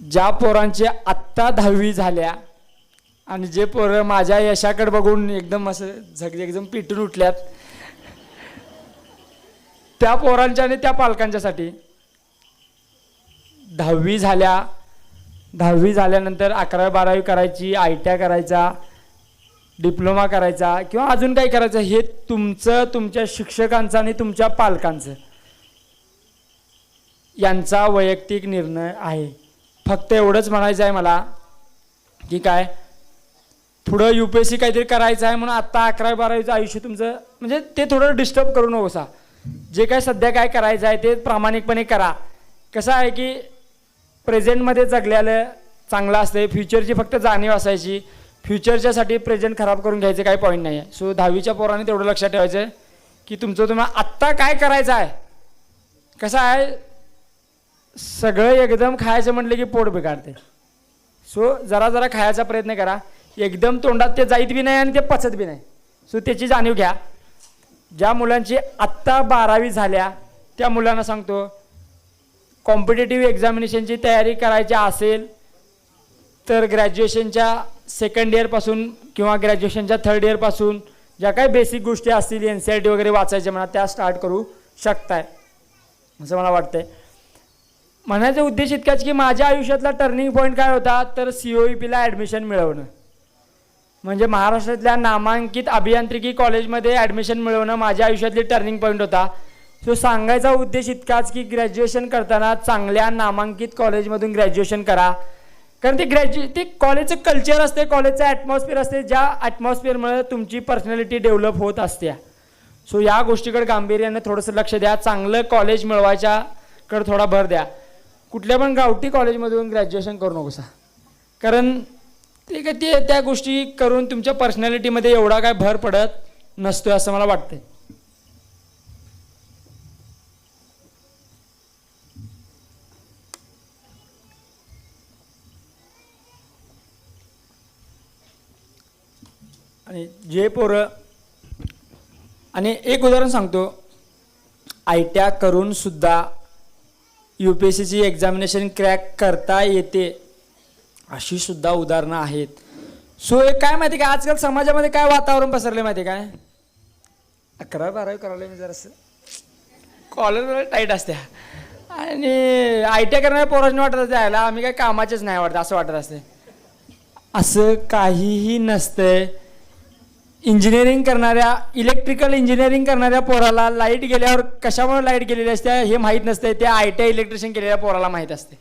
ज्या पोरांची आत्ता दहावी झाल्या आणि जे पोरं माझ्या यशाकडे बघून एकदम असं झग एकदम पिटून उठल्यात त्या पोरांच्या आणि त्या पालकांच्यासाठी दहावी झाल्या. दहावी झाल्यानंतर अकरावी बारावी करायची आय टी आय करायचा डिप्लोमा करायचा किंवा अजून काही करायचं हे तुमचं तुमच्या शिक्षकांचं आणि तुमच्या पालकांचं यांचा वैयक्तिक निर्णय आहे. फक्त एवढंच म्हणायचं आहे मला की काय पुढं यू पी एस सी काहीतरी करायचं आहे म्हणून आत्ता अकरावी बारावीचं आयुष्य तुमचं म्हणजे ते थोडं डिस्टर्ब करू नकोसा जे काय सध्या काय करायचं आहे ते प्रामाणिकपणे करा. कसं आहे की प्रेझेंटमध्ये जगल्यालं चांगलं असतं फ्युचरची फक्त जाणीव असायची. फ्युचरच्यासाठी प्रेझेंट खराब करून घ्यायचं काही पॉईंट नाही आहे सो दहावीच्या पोराने तेवढं लक्षात ठेवायचं आहे की तुमचं तुम्हाला आत्ता काय करायचं आहे? कसं आहे सगळं एकदम खायचं म्हटलं की पोट बिघाडते. सो जरा जरा खायचा प्रयत्न करा. एकदम तोंडात ते जाईत बी नाही आणि ते पचत बी नाही. सो त्याची जाणीव घ्या. ज्या मुलांची आत्ता बारावी झाल्या त्या मुलांना सांगतो कॉम्पिटेटिव्ह एक्झामिनेशनची तयारी करायची असेल तर ग्रॅज्युएशनच्या सेकंड इयरपासून किंवा ग्रॅज्युएशनच्या थर्ड इयरपासून ज्या काही बेसिक गोष्टी असतील एन सी आर टी वगैरे वाचायच्या म्हणा त्या स्टार्ट करू शकताय. असं मला वाटतंय. म्हणायचा उद्देश इतकाच की माझ्या आयुष्यातला टर्निंग पॉईंट काय होता तर सी ओ ई पीला ॲडमिशन मिळवणं. म्हणजे महाराष्ट्रातल्या नामांकित अभियांत्रिकी कॉलेजमध्ये ॲडमिशन मिळवणं माझ्या आयुष्यातली टर्निंग पॉईंट होता. सो सांगायचा उद्देश इतकाच की ग्रॅज्युएशन करताना चांगल्या नामांकित कॉलेजमधून ग्रॅज्युएशन करा. कारण ते ग्रॅज्यु ते कॉलेजचं कल्चर असते कॉलेजचं ॲटमॉस्फिअर असते ज्या ॲटमॉस्फिअरमुळे तुमची पर्सनॅलिटी डेव्हलप होत असते. सो या गोष्टीकडे गांभीर्यानं थोडंसं लक्ष द्या चांगलं कॉलेज मिळवायच्याकडे थोडा भर द्या. कुठल्या पण गावठी कॉलेजमधून ग्रॅज्युएशन करू नकोसा. कारण ते काय ते त्या गोष्टी करून तुमच्या पर्सनॅलिटीमध्ये एवढा काय भर पडत नसतो असं मला वाटतंय. आणि जे पोरं आणि एक उदाहरण सांगतो. आय ट्या करून सुद्धा यू पी एस सीची एक्झामिनेशन क्रॅक करता येते अशी सुद्धा उदाहरणं आहेत. सो एक काय माहिती का? आजकाल समाजामध्ये काय वातावरण पसरले माहिती काय अकरावी बारावी करायला मी जरासं. कॉलर टाईट असते आणि आय टी आय करणाऱ्या पोरांनी वाटत असते यायला आम्ही काय कामाचेच नाही वाटत असं वाटत असते असं काहीही नसतंय. इंजिनिअरिंग करणाऱ्या इलेक्ट्रिकल इंजिनिअरिंग करणाऱ्या पोराला लाइट गेल्यावर कशामुळे लाइट गेलेली असते हे माहीत नसते. त्या आय टी आय इलेक्ट्रिशियन केलेल्या पोराला माहीत असते.